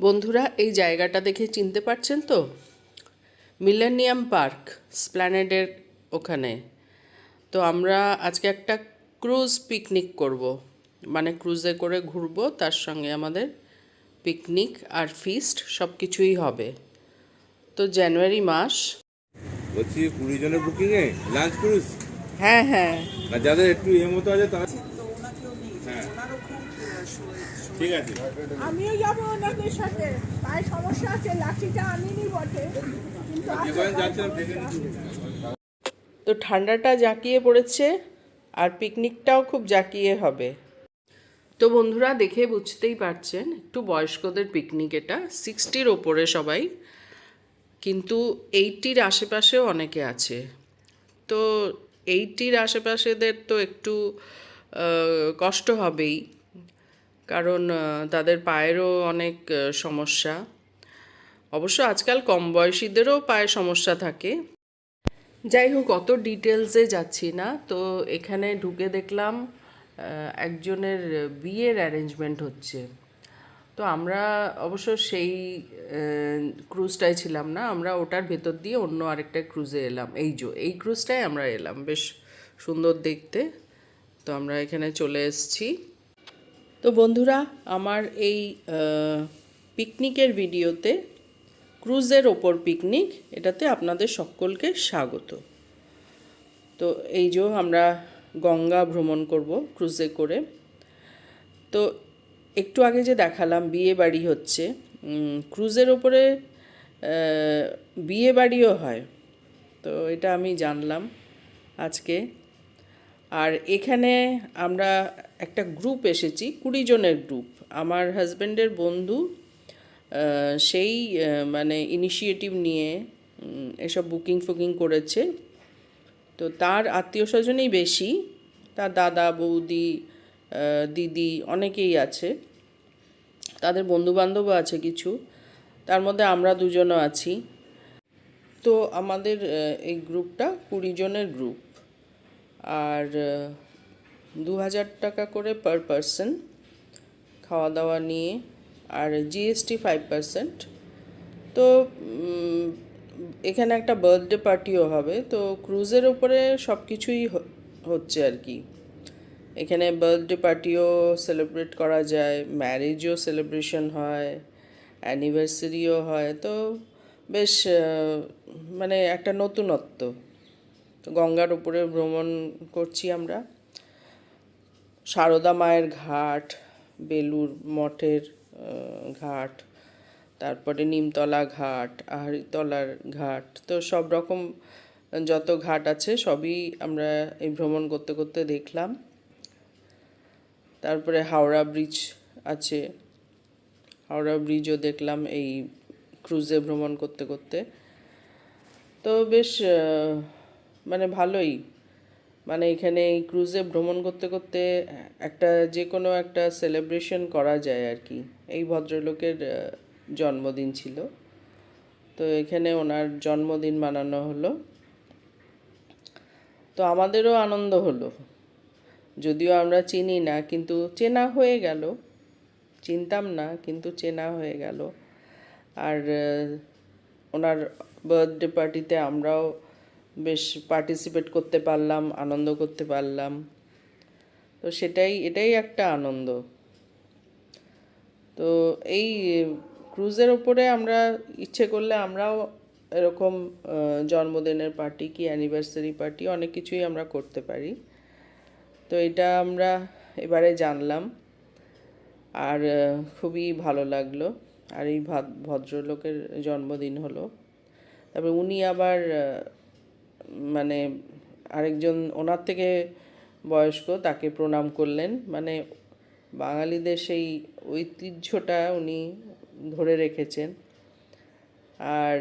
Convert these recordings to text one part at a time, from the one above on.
বন্ধুরা এই জায়গাটা দেখে চিনতে পারছেন তো? মিলেনিয়াম পার্ক স্প্ল্যানেডের ওখানে। তো আমরা আজকে একটা ক্রুজ পিকনিক করব। মানে ক্রুজে করে ঘুরবো তার সঙ্গে আমাদের পিকনিক আর ফিস্ট সব কিছুই হবে। তো জানুয়ারি মাস। বলছি কুড়ি জনের বুকিং এ লাঞ্চ ক্রুজ হ্যাঁ। হ্যাঁ যাদের একটু ইয়ে মতো আছে তারা ঠিক আছে। আমিও যাব ওনাদের সাথে। তাই সমস্যা আছে লাঠিটা আনিনি বটে। তো ঠান্ডাটা জাঁকিয়ে পড়েছে আর পিকনিকটাও খুব জাঁকিয়ে হবে। তো বন্ধুরা দেখে বুঝতেই পারছেন একটু বয়স্কদের পিকনিক এটা। সিক্সটির ওপরে সবাই। কিন্তু এইটির আশেপাশেও অনেকে আছে। তো এইটির আশেপাশেদের তো একটু কষ্ট হবেই। কারণ তাদের পায়েরও অনেক সমস্যা। অবশ্য আজকাল কম বয়সীদেরও পায়ের সমস্যা থাকে। যাই হোক, অত ডিটেলসে যাচ্ছি না। তো এখানে ঢুকে দেখলাম একজনের বিয়ের অ্যারেঞ্জমেন্ট হচ্ছে। তো আমরা অবশ্য সেই ক্রুজটায় ছিলাম না। আমরা ওটার ভেতর দিয়ে অন্য আরেকটা ক্রুজে এলাম। এই যে, এই ক্রুজটায় আমরা এলাম। বেশ সুন্দর দেখতে। তো আমরা এখানে চলে এসেছি। তো বন্ধুরা, আমার এই পিকনিকের ভিডিওতে ক্রুজের ওপর পিকনিক এটাতে আপনাদের সকলকে স্বাগত। তো এই যে আমরা গঙ্গা ভ্রমণ করব ক্রুজে করে। তো একটু আগে যে দেখালাম, বিয়ে বাড়ি হচ্ছে ক্রুজের ওপরে বিয়ে বাড়িও হয়। তো এটা আমি জানলাম আজকে। আর এখানে আমরা একটা গ্রুপ এসেছি, কুড়ি জনের গ্রুপ আমার হাজব্যান্ডের বন্ধু সেই মানে ইনিশিয়েটিভ নিয়ে এসব বুকিং ফুকিং করেছে। তো তার আত্মীয় স্বজনই বেশি, তার দাদা, বৌদি দিদি অনেকেই আছে। তাদের বন্ধুবান্ধবও আছে কিছু। তার মধ্যে আমরা দুজনও আছি। তো আমাদের এই গ্রুপটা কুড়ি জনের গ্রুপ আর দু হাজার টাকা করে পার পারসন খাওয়া দাওয়া নিয়ে আর জিএসটি ফাইভ পার্সেন্ট তো এখানে একটা বার্থডে পার্টিও হবে। তো ক্রুজের ওপরে সব কিছুই হচ্ছে আর কি। এখানে বার্থডে পার্টিও সেলিব্রেট করা যায় ম্যারেজও সেলিব্রেশন হয় অ্যানিভার্সারিও হয়। তো বেশ মানে একটা নতুনত্ব। গঙ্গার উপরে ভ্রমণ করছি আমরা। সারদা মায়ের ঘাট বেলুর মঠের ঘাট, তারপরে নিমতলা ঘাট, আহারিতলার ঘাট, তো সব রকম যত ঘাট আছে সবই আমরা এই ভ্রমণ করতে করতে দেখলাম। তারপরে হাওড়া ব্রিজ আছে। হাওড়া ব্রিজও দেখলাম এই ক্রুজে ভ্রমণ করতে করতে। তো বেশ মানে ভালোই। মানে এখানে এই ক্রুজে ভ্রমণ করতে করতে একটা যে কোনো একটা সেলিব্রেশন করা যায় আর কি। এই ভদ্রলোকের জন্মদিন ছিল। তো এখানে ওনার জন্মদিন মানানো হলো। তো আমাদেরও আনন্দ হলো। যদিও আমরা চিনি না, কিন্তু চেনা হয়ে গেল। চিনতাম না, কিন্তু চেনা হয়ে গেল। আর ওনার বার্থডে পার্টিতে আমরাও বেশ পার্টিসিপেট করতে পারলাম, আনন্দ করতে পারলাম। তো সেটাই, এটাই একটা আনন্দ। তো এই ক্রুজের ওপরে আমরা ইচ্ছে করলে আমরাও এরকম জন্মদিনের পার্টি কি অ্যানিভার্সারি পার্টি অনেক কিছুই আমরা করতে পারি। তো এটা আমরা এবারে জানলাম। আর খুবই ভালো লাগল। আর এই ভদ্রলোকের জন্মদিন হলো। তারপরে উনি আবার মানে আরেকজন ওনার থেকে বয়স্ক তাকে প্রণাম করলেন। মানে বাঙালিদের সেই ঐতিহ্যটা উনি ধরে রেখেছেন। আর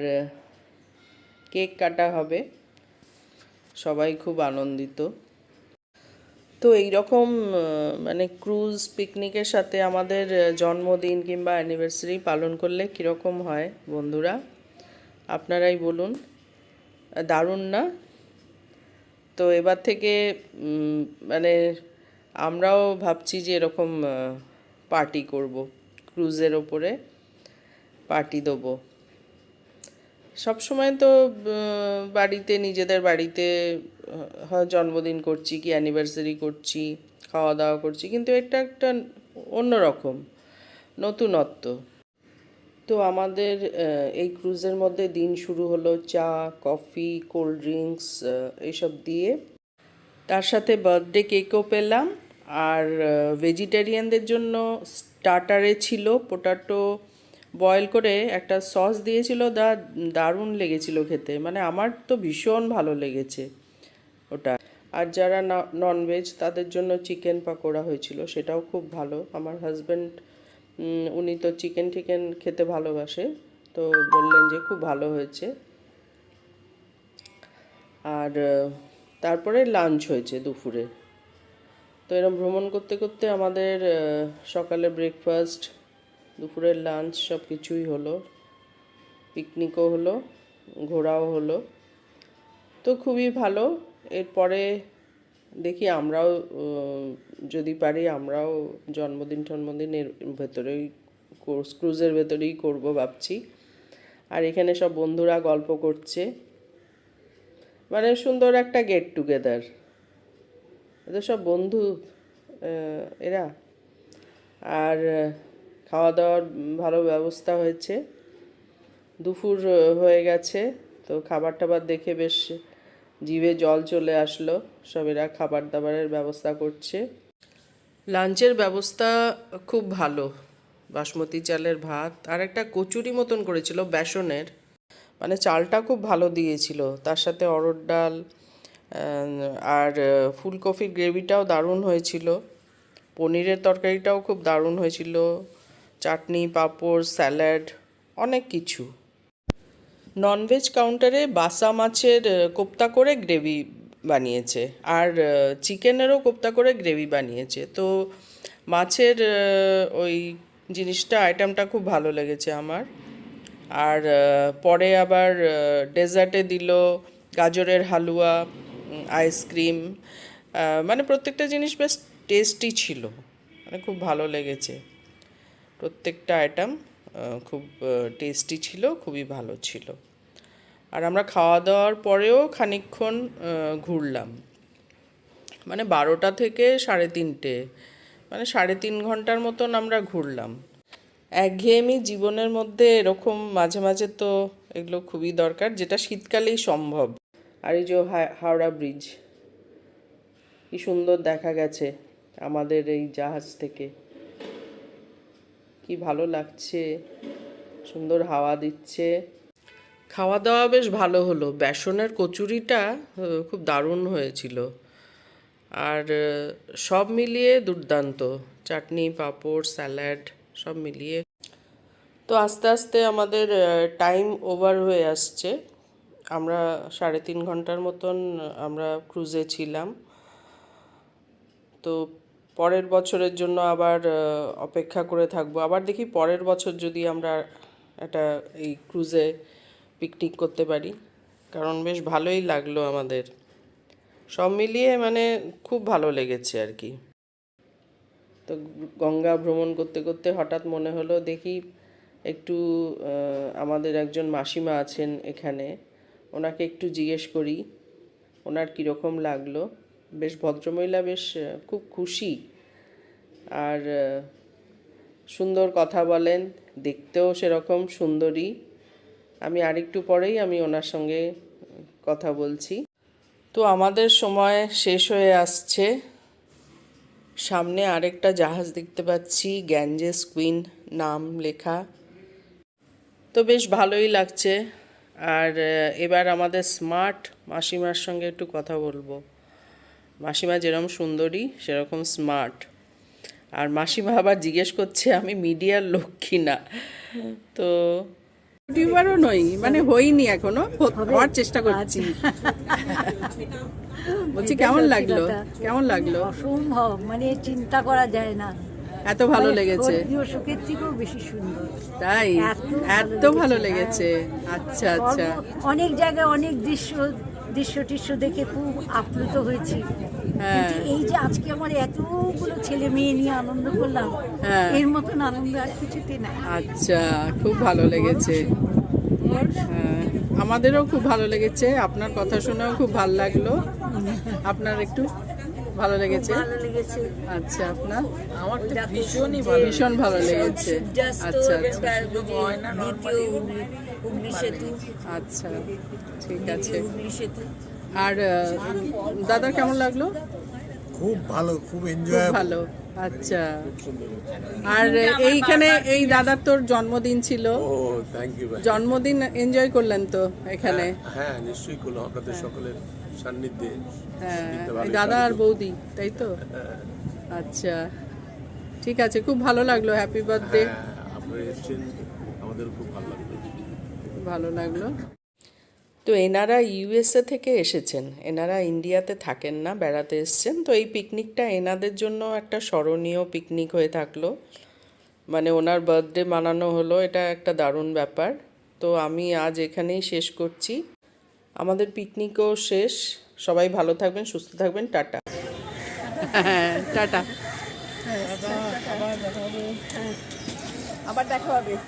কেক কাটা হবে। সবাই খুব আনন্দিত। তো এই রকম মানে ক্রুজ পিকনিকের সাথে আমাদের জন্মদিন কিংবা অ্যানিভার্সারি পালন করলে কীরকম হয় বন্ধুরা? আপনারাই বলুন। দারুণ না। তো এবার থেকে মানে আমরাও ভাবছি যে এরকম পার্টি করব। ক্রুজের ওপরে পার্টি দেবো। সবসময় তো বাড়িতে, নিজেদের বাড়িতে হয়, জন্মদিন করছি কি অ্যানিভার্সারি করছি, খাওয়া দাওয়া করছি, কিন্তু এটা একটা অন্যরকম, নতুনত্ব। তো আমাদের এই ক্রুজের মধ্যে দিন শুরু হলো চা, কফি, কোল্ড ড্রিঙ্কস এইসব দিয়ে। তার সাথে বার্থডে কেকও পেলাম। আর ভেজিটেরিয়ানদের জন্য স্টার্টারে ছিল পোটাটো বয়েল করে একটা সস দিয়েছিল। দা, দারুণ লেগেছিল খেতে। মানে আমার তো ভীষণ ভালো লেগেছে ওটা। আর যারা ননভেজ তাদের জন্য চিকেন পাকোড়া হয়েছিল, সেটাও খুব ভালো। আমার হাজব্যান্ড উনি তো চিকেন টিকেন খেতে ভালোবাসে, তো বললেন যে খুব ভালো হয়েছে। আর তারপরে লাঞ্চ হয়েছে দুপুরে। তো এরকম ভ্রমণ করতে করতে আমাদের সকালে ব্রেকফাস্ট দুপুরের লাঞ্চ সব কিছুই হলো। পিকনিকও হলো, ঘোরাও হলো। তো খুবই ভালো। এরপরে দেখি আমরাও যদি পারি আমরাও জন্মদিন টন্মদিনের ভেতরেই ক্রুজের ভেতরেই করব ভাবছি। আর এখানে সব বন্ধুরা গল্প করছে। মানে সুন্দর একটা গেট টুগেদার এদের সব বন্ধু এরা। আর খাওয়া দাওয়ার ভালো ব্যবস্থা হয়েছে। দুপুর হয়ে গেছে। তো খাবার টাবার দেখে বেশ জিভে জল চলে আসলো, সব এরা খাবার দাবারের ব্যবস্থা করছে। লাঞ্চের ব্যবস্থা খুব ভালো, বাসমতি চালের ভাত, আর একটা কচুরি মতন করেছিল, বেসনের। মানে চালটা খুব ভালো দিয়েছিল, তার সাথে অরড় ডাল আর ফুলকপির গ্রেভিটাও দারুণ হয়েছিল। পনিরের তরকারিটাও খুব দারুণ হয়েছিল, চাটনি, পাঁপড়, স্যালাড, অনেক কিছু। ননভেজ কাউন্টারে বাসা মাছের কোপ্তা করে গ্রেভি বানিয়েছে। আর চিকেনেরও কোপ্তা করে গ্রেভি বানিয়েছে। তো মাছের ওই জিনিসটা আইটেমটা খুব ভালো লেগেছে আমার। আর পরে আবার ডেজার্টে দিল গাজরের হালুয়া আইসক্রিম মানে প্রত্যেকটা জিনিস বেশ টেস্টি ছিল। মানে খুব ভালো লেগেছে প্রত্যেকটা আইটেম খুব টেস্টি ছিল, খুবই ভালো ছিল। আর আমরা খাওয়া দাওয়ার পরেও খানিকক্ষণ ঘুরলাম। মানে বারোটা থেকে সাড়ে তিনটে মানে সাড়ে তিন ঘণ্টার মতন আমরা ঘুরলাম। একঘেয়েমি জীবনের মধ্যে এরকম মাঝে মাঝে তো এগুলো খুবই দরকার, যেটা শীতকালেই সম্ভব। আর এই যে হাওড়া ব্রিজ কি সুন্দর দেখা গেছে আমাদের এই জাহাজ থেকে। কি ভালো লাগছে, সুন্দর হাওয়া দিচ্ছে। খাওয়া দাওয়া বেশ ভালো হলো। বেসনের কচুরিটা খুব দারুণ হয়েছিল। আর সব মিলিয়ে দুর্দান্ত। চাটনি, পাঁপড়, স্যালাড, সব মিলিয়ে। তো আস্তে আস্তে আমাদের টাইম ওভার হয়ে আসছে। আমরা সাড়ে তিন ঘণ্টার মতন আমরা ক্রুজে ছিলাম। তো পরের বছরের জন্য আবার অপেক্ষা করে থাকব। আবার দেখি পরের বছর যদি আমরা একটা এই ক্রুজে পিকনিক করতে পারি। কারণ বেশ ভালোই লাগল আমাদের। সব মিলিয়ে মানে খুব ভালো লেগেছে আর কি। তো গঙ্গা ভ্রমণ করতে করতে হঠাৎ মনে হলো, দেখি একটু আমাদের একজন মাসিমা আছেন এখানে। ওনাকে একটু জিজ্ঞেস করি, ওনার কীরকম লাগল। বেশ ভদ্রমহিলা, বেশ খুব খুশি। আর সুন্দর কথা বলেন, দেখতেও সেরকম সুন্দরী। আমি আরেকটু পরেই আমি ওনার সঙ্গে কথা বলছি। তো আমাদের সময় শেষ হয়ে আসছে। সামনে আরেকটা জাহাজ দেখতে পাচ্ছি, গ্যাঞ্জেস কুইন নাম লেখা। তো বেশ ভালোই লাগছে। আর এবার আমাদের স্মার্ট মাসিমার সঙ্গে একটু কথা বলব। মাসিমা যেরকম সুন্দরী সেরকম স্মার্ট আর মাসিমা আবার জিজ্ঞেস করছে আমি মিডিয়ার লক্ষ্মী না? তো ইউটিউবারও নই মানে হইনি এখনও হওয়ার চেষ্টা করছি। বলছি কেমন লাগল? কেমন লাগল? অসম্ভব মানে চিন্তা করা যায় না। এত ভালো মানে লেগেছে। সুখের থেকেও বেশি সুন্দর। তাই? এত ভালো লেগেছে, লেগেছে। আচ্ছা আচ্ছা। অনেক জায়গায় অনেক দৃশ্য দৃশ্য টিশ্য দেখে খুব আপ্লুত হয়েছি। হ্যাঁ। এই যে আজকে আমার এতগুলো ছেলে মেয়ে নিয়ে আনন্দ করলাম হ্যাঁ। এর মতন আনন্দ আর কিছুতে নাই। আচ্ছা খুব ভালো লেগেছে। হ্যাঁ, আমাদেরও খুব ভালো লেগেছে। আপনার কথা শুনেও খুব ভালো লাগল। আপনার একটু ভালো লেগেছে? আচ্ছা আপনার? আমার ভীষণই ভীষণ ভালো লেগেছে। আচ্ছা আচ্ছা। হুগলি সেতু। আচ্ছা ঠিক আছে। হুগলি সেতু। আর দাদা কেমন লাগল? খুব ভালো খুব এনজয় ভালো আচ্ছা। আর এইখানে এই দাদার তোর জন্মদিন ছিল। ও থ্যাংক ইউ ভাই জন্মদিন এনজয় করলেন তো এখানে? হ্যাঁ নিশ্চয়ই করলাম। আপনাদের সকলের সান্নিধ্যে। হ্যাঁ দাদা আর বৌদি তাই তো? আচ্ছা ঠিক আছে খুব ভালো লাগল হ্যাপি বার্থডে হ্যাঁ আপনারা এসছেন আমাদের খুব ভালো ভালো লাগল। তো এনারা ইউএসএ থেকে এসেছেন এনারা ইন্ডিয়াতে থাকেন না বেড়াতে এসেছেন। তো এই পিকনিকটা এনাদের জন্য একটা স্মরণীয় পিকনিক হয়ে থাকল। মানে ওনার বার্থডে মানানো হলো এটা একটা দারুণ ব্যাপার। তো আমি আজ এখানেই শেষ করছি। আমাদের পিকনিকও শেষ। সবাই ভালো থাকবেন সুস্থ থাকবেন। টাটা। হ্যাঁ টাটা। আবার দেখা হবে।